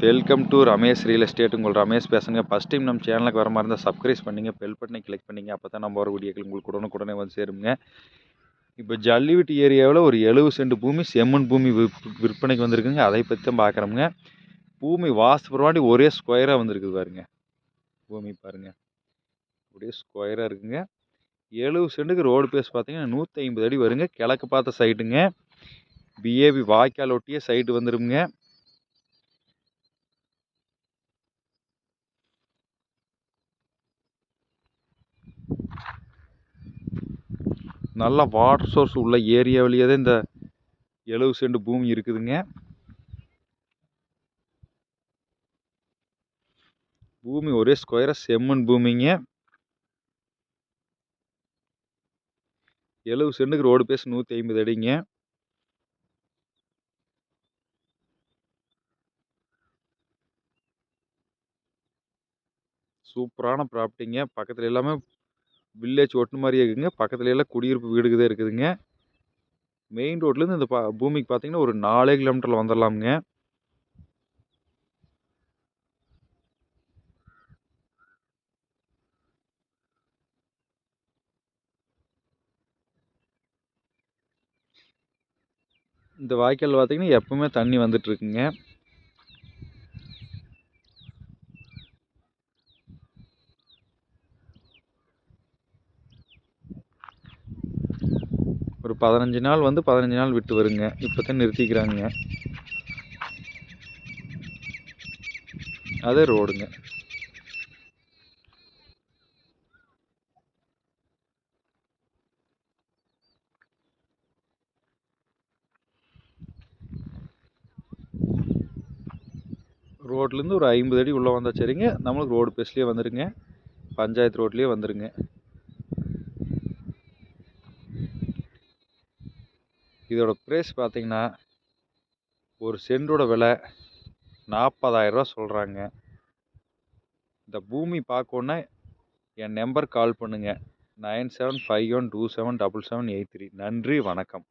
Welcome to Ramesh real estate உங்கள் ரமேஷ் பேசுங்க. First time நம்ம சேனலுக்கு வர மாதிரி இருந்தால் சப்ஸ்கிரைப் பண்ணிங்க. பெல் பட்டனை கிளிக் பண்ணிங்க. அப்போ தான் நம்ம வர வீடியோக்கள் உங்களுக்கு உடனுக்குடனே வந்து சேருங்க. இப்போ ஜல்லிவீட்டு ஏரியாவில் ஒரு எழுபது சென்ட் பூமி செம்மண் பூமி விற்- விற்பனைக்கு வந்திருக்குங்க. அதை பற்றி தான் பார்க்குறோமுங்க. பூமி வாஸ்து பிரமாண்டி ஒரே ஸ்கொயராக வந்திருக்குது பாருங்க. பூமி பாருங்க. அப்படியே ஸ்கொயராக இருக்குங்க. எழுபது சென்ட்டுக்கு ரோடு பேஸ் பார்த்தீங்கன்னா நூற்றி ஐம்பது அடி வருங்க. கிழக்கு பார்த்த சைட்டுங்க பிஏபி வாய்க்கால் ஒட்டியே சைட்டு வந்துடுங்க நல்ல வாட்டர் சோர்ஸ் உள்ள ஏரியாவிலேயே தான் இந்த எழுபது சென்ட் பூமி இருக்குதுங்க. பூமி ஒரே ஸ்கொயராக செம்மண் பூமிங்க. எழுபது சென்ட்டுக்கு ரோடு பேஸ் நூற்றி ஐம்பது அடிங்க. சூப்பரான ப்ராப்பர்ட்டிங்க பக்கத்தில் எல்லாமே வில்லேஜ் ஒட்டு மாதிரியே இருக்குங்க. பக்கத்துல எல்லாம் குடியிருப்பு வீடுக்கு தான் இருக்குதுங்க மெயின் ரோட்லேருந்து இந்த பா பூமிக்கு பார்த்தீங்கன்னா ஒரு நாலே கிலோமீட்டரில் வந்துடலாமுங்க இந்த வாய்க்கால் பார்த்தீங்கன்னா எப்பவுமே தண்ணி வந்துட்டு இருக்குங்க ஒரு பதினஞ்சு நாள் வந்து பதினஞ்சு நாள் விட்டு வருங்க. இப்போ தான் நிறுத்திக்கிறாங்க. அதே ரோடுங்க. ரோட்லேருந்து ஒரு ஐம்பது அடி உள்ளே வந்தால் சரிங்க. நம்மளுக்கு ரோடு பேஸ்லேயே வந்துடுங்க பஞ்சாயத்து ரோட்லேயே வந்துடுங்க இதோட ப்ரைஸ் பார்த்தீங்கன்னா ஒரு சென்டோட விலை நாற்பதாயிரரூவா சொல்கிறாங்க இந்த பூமி பார்க்கணுன்னா என் நம்பர் கால் பண்ணுங்கள் nine seven five one two seven double seven eight three. நன்றி வணக்கம்.